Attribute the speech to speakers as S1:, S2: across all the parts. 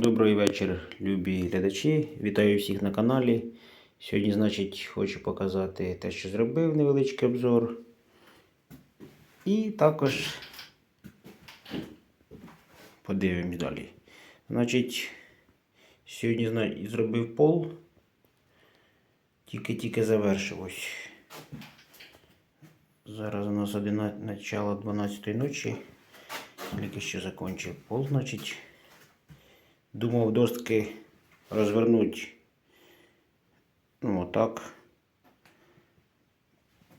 S1: Добрий вечір, любі глядачі. Вітаю всіх на каналі. Сьогодні, значить, хочу показати те, що зробив невеличкий обзор. І також подивимось далі. Значить, сьогодні зробив пол. Тільки-тільки завершив ось. Зараз у нас 11, начало 12 ночі. Тільки що закончив пол, значить. Думав доски розвернути ну отак.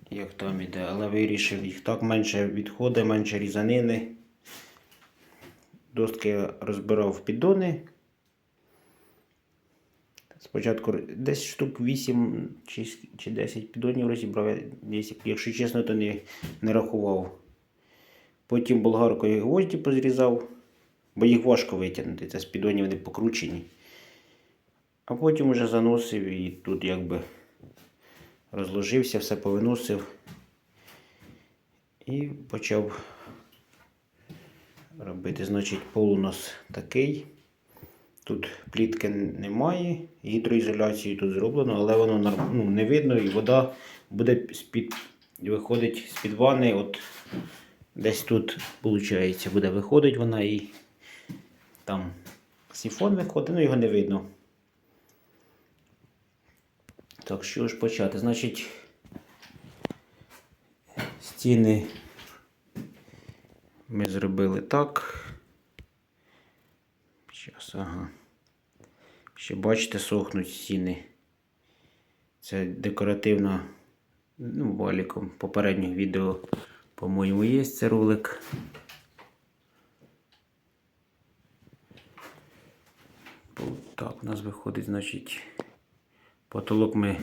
S1: Як там іде, але вирішив їх так менше відходить, менше різанини. Доски розбирав піддони. Спочатку десь штук 8 чи, чи 10 піддонів розібрав, якщо чесно, то не, не рахував. Потім болгаркою гвозді позрізав, бо їх важко витягнути, це з піддонів вони покручені. А потім вже заносив і тут якби розложився, все повиносив і почав робити. Значить, пол у нас такий. Тут плітки немає, гідроізоляції тут зроблено, але воно ну, не видно і вода буде з-під, виходить з-під ванни. От десь тут, буде виходить вона і там сифон виходить, ну його не видно. Так, що ж почати? Значить, стіни ми зробили так. Зараз, ага. Ще бачите, сохнуть стіни. Це декоративна, ну, валіком попередніх відео, по-моєму, є це ролик. Так, у нас виходить, значить, потолок ми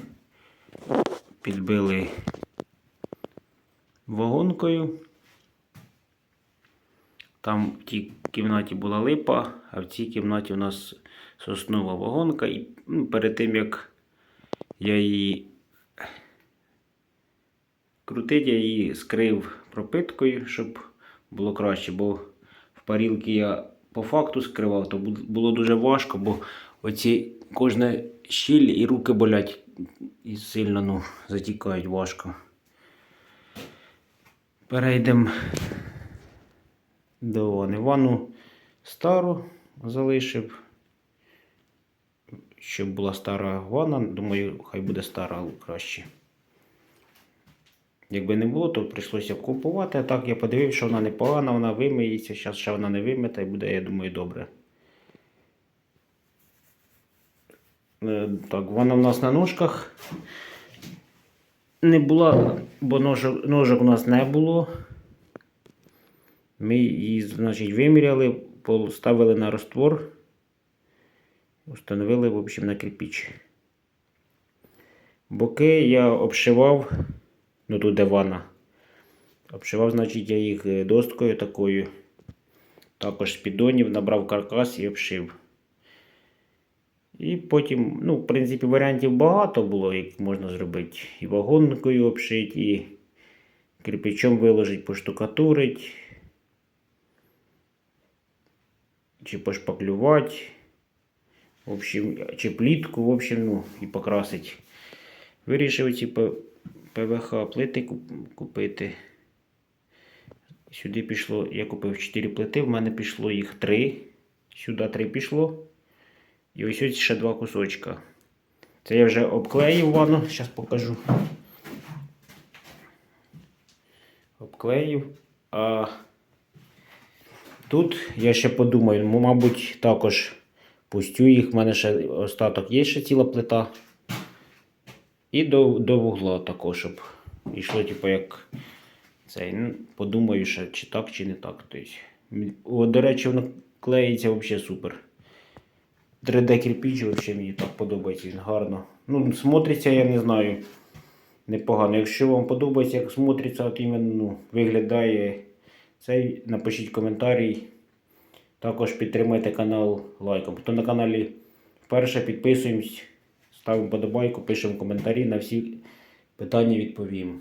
S1: підбили вагонкою. Там в тій кімнаті була липа, а в цій кімнаті у нас соснова вагонка. І ну, перед тим як я її крутить, я її скрив пропиткою, щоб було краще, бо в парілки я по факту скривав, то було дуже важко, бо оці кожна щіль і руки болять і сильно ну, затікають важко. Перейдемо до ванни. Ванну стару залишив. Щоб була стара ванна, думаю, хай буде стара краще. Якби не було, то прийшлося купувати. А так я подивився, що вона непогана, вона вимиється. Зараз ще вона не вимита і буде, я думаю, добре. Е, Так, вона в нас на ножках не була, бо ножок, ножок у нас не було. Ми її, значить, виміряли, поставили на раствор, установили, в общем, на кирпич. Боки я обшивав, ну тут де ванна. Обшивав, значить, я їх е, досткою такою. Також з піддонів набрав каркас і обшив. І потім, ну, в принципі, варіантів багато було, як можна зробити. І вагонкою обшити, і кирпичом виложити, поштукатурити. Чи пошпаклювати. В общем, чи плітку, в общем, ну, і покрасити. Вирішив ці П- ПВХ плити купити. Сюди пішло, я купив 4 плити, в мене пішло їх 3. Сюди 3 пішло. І ось ось ще два кусочка. Це я вже обклеїв ванну, зараз покажу. Обклеїв. А тут я ще подумаю, мабуть, також пустю їх. В мене ще остаток є ще ціла плита. І до, до вугла також, щоб йшло, типу, як цей. Ну, подумаю, ще, чи так, чи не так. Тобто, о, до речі, воно клеїться взагалі супер. 3D кирпич взагалі мені так подобається, гарно. Ну, смотриться, я не знаю, непогано. Якщо вам подобається, як смотриться, от іменно ну, виглядає цей, напишіть коментарі. Також підтримайте канал лайком. Хто на каналі вперше підписуємось, ставимо подобайку, пишемо коментарі, на всі питання відповім.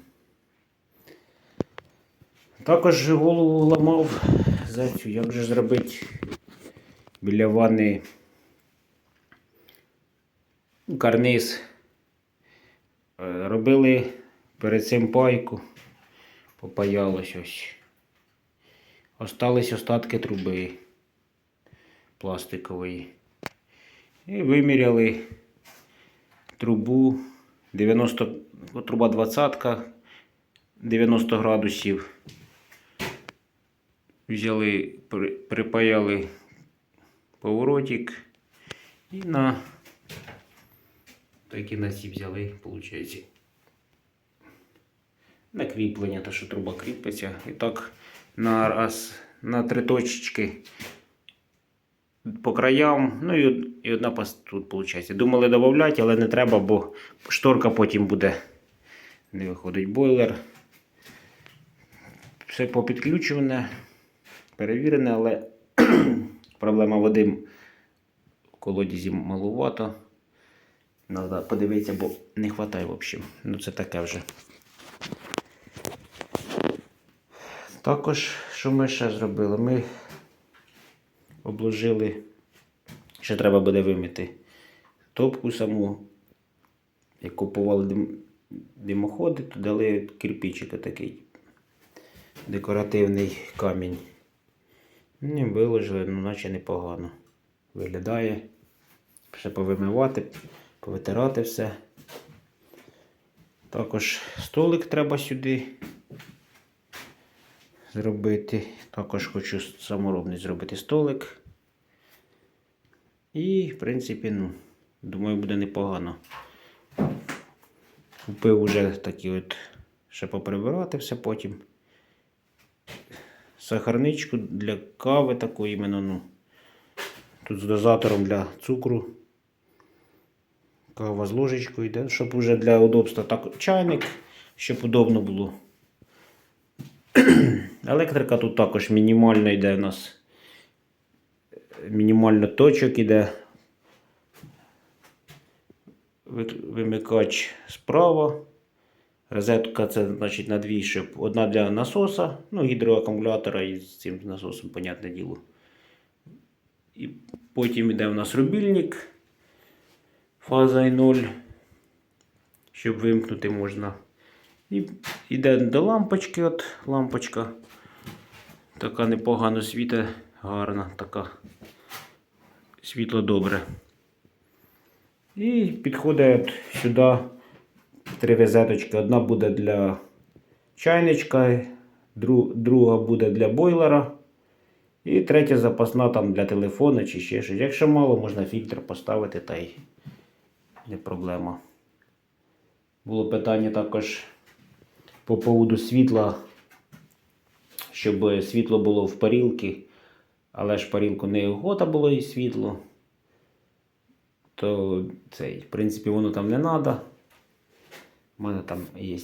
S1: Також голову ламав за як же зробити біля ванни карниз. Е, Робили перед цим пайку. Попаялось ось. Остались остатки труби пластикової. І виміряли трубу 90, труба 20 90 градусів. Взяли, при- припаяли поворотик і на такі насіп взяли, виходить. На кріплення, то що труба кріпиться. І так на раз, на три точечки по краям, ну і, і одна тут виходить. Думали додати, але не треба, бо шторка потім буде. Не виходить бойлер. Все попідключуване, перевірене, але проблема води в колодязі малувато. Треба подивитися, бо не вистачає, в общем. Ну це таке вже. Також, що ми ще зробили? Ми обложили, ще треба буде вимити топку саму. Як купували дим, димоходи, то дали кирпичик такий декоративний камінь. Не виложили, ну наче непогано. Виглядає. Ще повимивати, повитирати все. Також столик треба сюди зробити. Також хочу саморобний зробити столик. І, в принципі, ну, думаю, буде непогано. Купив уже такі от, ще поприбирати все потім. Сахарничку для кави таку іменно, ну. Тут з дозатором для цукру. Кава з ложечкою йде, щоб уже для удобства так чайник, щоб удобно було. Електрика тут також мінімально йде у нас. Мінімально точок іде. Вимикач справа. Розетка це значить на дві, щоб одна для насоса, ну, гідроакумулятора із цим насосом, понятне діло. І потім йде у нас рубільник. Фаза 0. Щоб вимкнути можна. І йде до лампочки, от лампочка. Така непогано світа, гарна, така. Світло добре. І підходить сюди три розеточки. Одна буде для чайничка, дру- друга буде для бойлера. І третя запасна там для телефона чи ще щось. Якщо мало, можна фільтр поставити, та й не проблема. Було питання також по поводу світла, щоб світло було в парілки, але ж парілку не охота було і світло. То цей, в принципі, воно там не треба. У мене там є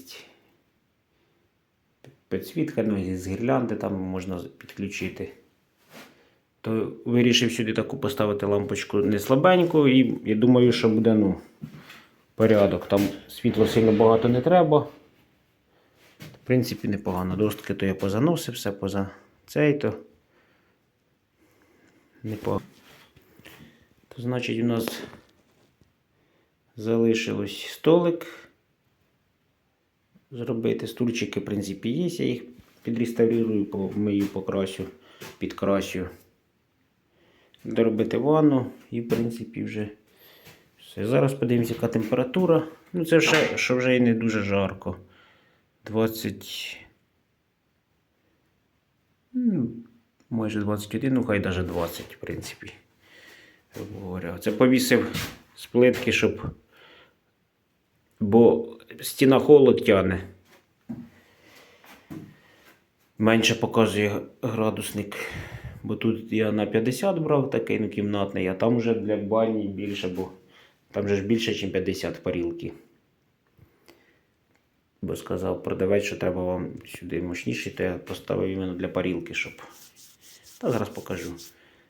S1: підсвітка, ну, з гірлянди там можна підключити. То вирішив сюди таку поставити лампочку не слабеньку, і я думаю, що буде ну, порядок. Там світла сильно багато не треба. Принципі, непогано. Достки то я позаносив, все поза цей то. Непогано. То значить у нас залишилось столик. Зробити стульчики, в принципі, є. Я їх підреставрую, помию, покрасю, підкрасю. Доробити ванну і, в принципі, вже все. Зараз подивимося, яка температура. Ну, це ще, що вже і не дуже жарко. 20. ну, Майже 21, ну хай навіть 20, в принципі. Це повісив з плитки, щоб. Бо стіна холод тяне. Менше показує градусник. Бо тут я на 50 брав такий ну, кімнатний, а там вже для бані більше, бо там же ж більше, ніж 50 парілки. Бо сказав продавець, що треба вам сюди мощніший, то я поставив іменно для парілки, щоб. Та зараз покажу.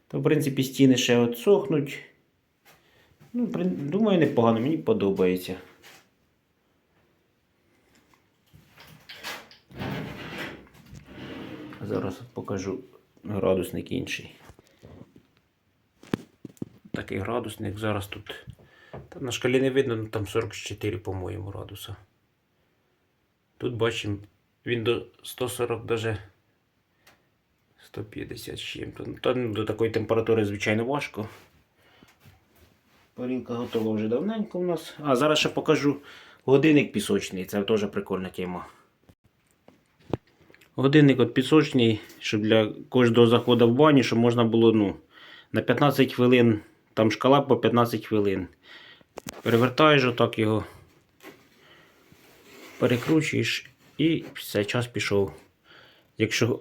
S1: То, в принципі, стіни ще от сохнуть. Ну, думаю, непогано, мені подобається. Зараз покажу градусник інший. Такий градусник зараз тут Та на шкалі не видно, ну там 44, по-моєму, градуса. Тут бачимо, він до 140 даже 150 з чим-то. Ну, Та ну, до такої температури, звичайно, важко. Парілка готова вже давненько у нас. А зараз ще покажу годинник пісочний. Це теж прикольна тема. Годинник от пісочний, щоб для кожного заходу в баню, щоб можна було ну, на 15 хвилин, там шкала по 15 хвилин. Перевертаєш отак його, перекручуєш і все, час пішов. Якщо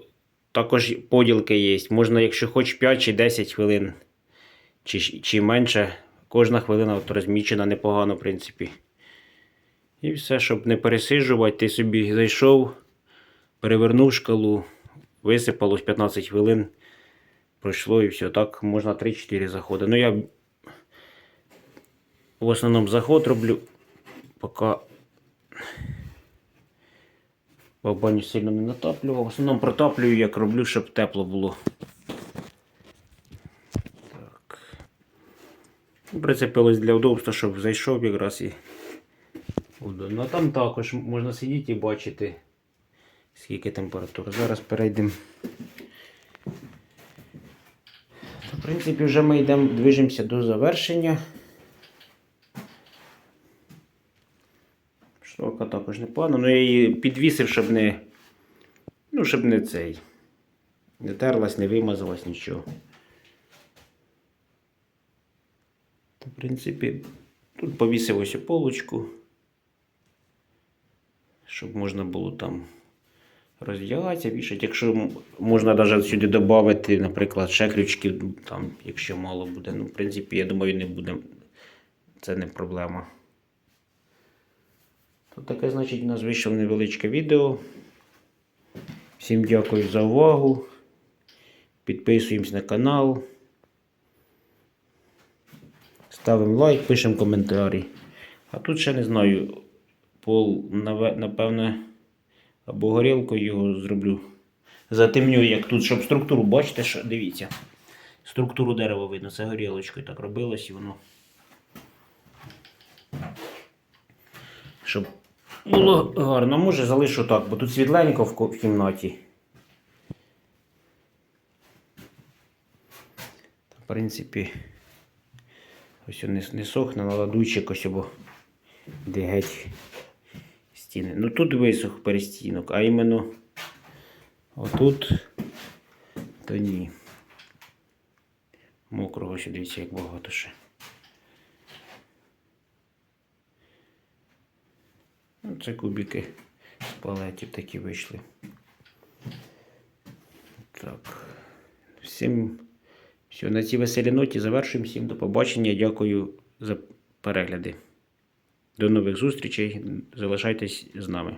S1: також поділки є, можна, якщо хоч 5 чи 10 хвилин, чи, чи менше, кожна хвилина от розмічена непогано, в принципі. І все, щоб не пересиджувати, ти собі зайшов, перевернув шкалу, висипалось 15 хвилин, пройшло і все. Так можна 3-4 заходи. Ну я в основному заход роблю, поки бо баню сильно не натаплював. В основному протаплюю, як роблю, щоб тепло було. Так. Прицепилось для удобства, щоб зайшов якраз і. удобно. А там також можна сидіти і бачити, скільки температура. Зараз перейдемо. В принципі, вже ми йдемо, движемося до завершення. Також непогано. Ну я її підвісив, щоб не. Ну, щоб не цей. Не терлась, не вимазалась нічого. В принципі, тут повісив ось полочку. Щоб можна було там роздягатися, вішати. Якщо можна навіть сюди додати, наприклад, ще крючків, там, якщо мало буде. Ну, в принципі, я думаю, не буде. Це не проблема. Таке, значить, у нас вийшло невеличке відео. Всім дякую за увагу. Підписуємось на канал. Ставимо лайк, пишемо коментарі. А тут ще не знаю, пол, напевне, або горілкою його зроблю. Затемню, як тут, щоб структуру, бачите, що дивіться. Структуру дерева видно, це горілочкою так робилось і воно. Щоб було гарно, може залишу так, бо тут світленько в кімнаті. В принципі, ось не, не сохне, наладуйчик ось або де геть стіни. Ну тут висох перестінок, а іменно отут то ні. Мокрого ще дивіться, як багато ще. Це кубики з палетів такі вийшли. Так. Всім все, на цій веселій ноті завершуємо. Всім до побачення. Дякую за перегляди. До нових зустрічей. Залишайтесь з нами.